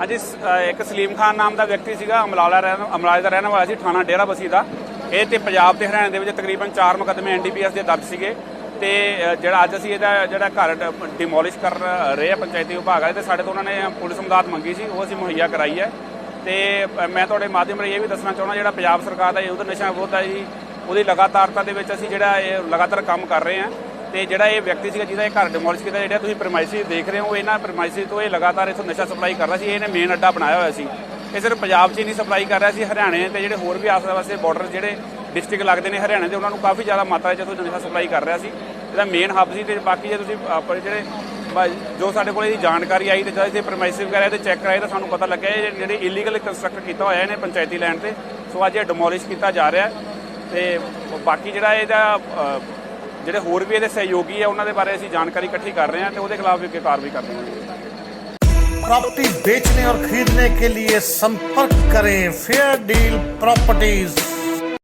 ਹਾਂਜੀ ਸ- ਇੱਕ ਸਲੀਮ ਖਾਨ ਨਾਮ ਦਾ ਵਿਅਕਤੀ ਸੀਗਾ, ਅਮਲਾਲਾ ਰਹਿਣ, ਅਮਲਾਲੇ ਦਾ ਰਹਿਣ ਵਾਲਾ ਸੀ, ਥਾਣਾ ਡੇਰਾ ਬਸੀ ਦਾ। ਇਹ ਤੇ ਪੰਜਾਬ ਤੇ ਹਰਿਆਣਾ ਦੇ ਵਿੱਚ ਤਕਰੀਬਨ 4 ਮੁਕੱਦਮੇ ਐਨਡੀਪੀਐਸ ਦੇ ਦਰਜ ਸੀਗੇ ਤੇ ਜਿਹੜਾ ਅੱਜ ਅਸੀਂ ਇਹਦਾ, ਜਿਹੜਾ ਘਰ ਡਿਮੋਲਿਸ਼ ਕਰ ਰਹੇ ਆ ਪੰਚਾਇਤੀ ਵਿਭਾਗ ਵਾਲੇ ਤੇ ਸਾਡੇ ਤੋਂ ਉਹਨਾਂ ਨੇ ਪੁਲਿਸ ਮਦਦ ਮੰਗੀ ਸੀ, ਉਹ ਅਸੀਂ ਮੁਹੱਈਆ ਕਰਾਈ ਹੈ। ਤੇ ਮੈਂ ਤੁਹਾਡੇ ਮਾਧਿਅਮ ਰਾਹੀਂ ਇਹ ਵੀ ਦੱਸਣਾ ਚਾਹੁੰਦਾ, ਜਿਹੜਾ ਪੰਜਾਬ ਸਰਕਾਰ ਦਾ ਯੁੱਧ ਨਸ਼ਾ ਵਿਰੋਧ ਹੈ ਜੀ ਉਹਦੀ ਲਗਾਤਾਰਤਾ ਦੇ ਵਿੱਚ ਅਸੀਂ ਜਿਹੜਾ ਇਹ ਲਗਾਤਾਰ ਕੰਮ ਕਰ ਰਹੇ ਹਾਂ। ਤੇ ਜਿਹੜਾ ਇਹ ਵਿਅਕਤੀ ਸੀਗਾ ਜਿਹਦਾ ਇਹ ਘਰ ਡਿਮੋਲਿਸ਼ ਕੀਤਾ, ਜਿਹੜਾ ਤੁਸੀਂ ਪ੍ਰਮਾਈਸੀ ਦੇਖ ਰਹੇ ਹੋ ਇਹਨਾਂ ਪ੍ਰਮਾਈਸੀ ਤੋਂ ਇਹ ਲਗਾਤਾਰ ਇੱਥੋਂ ਨਸ਼ਾ ਸਪਲਾਈ ਕਰ ਰਿਹਾ ਸੀ, ਇਹਨੇ ਮੇਨ ਅੱਡਾ ਬਣਾਇਆ ਹੋਇਆ ਸੀ। ਇਹ ਸਿਰਫ ਪੰਜਾਬ 'ਚ ਹੀ ਨਹੀਂ ਸਪਲਾਈ ਕਰ ਰਿਹਾ ਸੀ, ਹਰਿਆਣੇ ਤੇ ਜਿਹੜੇ ਹੋਰ ਵੀ ਆਸ-ਪਾਸੇ ਬਾਰਡਰ ਜਿਹੜੇ ਡਿਸਟ੍ਰਿਕਟ ਲੱਗਦੇ ਨੇ ਹਰਿਆਣੇ ਦੇ, ਉਹਨਾਂ ਨੂੰ ਕਾਫੀ ਜ਼ਿਆਦਾ ਮਾਤਰਾ 'ਚ ਇੱਥੋਂ ਨਸ਼ਾ ਸਪਲਾਈ ਕਰ ਰਿਹਾ ਸੀ। ਇਹਦਾ ਮੇਨ ਹੱਬ ਸੀ ਤੇ ਬਾਕੀ ਜੇ ਤੁਸੀਂ ਆਪਣੇ ਜਿਹੜੇ ਜੋ ਸਾਡੇ ਕੋਲ ਇਹਦੀ ਜਾਣਕਾਰੀ ਆਈ ਤੇ ਜਦ ਅਸੀਂ ਪ੍ਰਮਾਈਸੀ ਵਗੈਰਾ ਇਹਦੇ ਚੈੱਕ ਕਰਾਏ ਤਾਂ ਸਾਨੂੰ ਪਤਾ ਲੱਗਿਆ, ਇਹ ਜਿਹੜੇ ਇਲੀਗਲ ਕੰਸਟਰਕਟ ਕੀਤਾ ਹੋਇਆ ਇਹਨੇ ਪੰਚਾਇਤੀ ਲੈਂਡ ਤੇ। ਸੋ ਅੱਜ ਇਹ ਡਿਮੋਲਿਸ਼ ਕੀਤਾ ਜਾ ਰਿਹਾ ਹੈ ਤੇ ਬਾਕੀ ਜਿਹੜਾ ਇਹਦਾ ਜਿਹੜੇ ਹੋਰ ਵੀ ਇਹਦੇ ਸਹਿਯੋਗੀ ਆ ਉਹਨਾਂ ਦੇ ਬਾਰੇ ਅਸੀਂ ਜਾਣਕਾਰੀ ਇਕੱਠੀ ਕਰ ਰਹੇ ਹਾਂ ਤੇ ਉਹਦੇ ਖਿਲਾਫ ਵੀ ਅੱਗੇ ਕਾਰਵਾਈ ਕਰਦੇ ਹਾਂ प्रॉपर्टी बेचने और खरीदने के लिए संपर्क करें फेयर डील प्रॉपर्टीज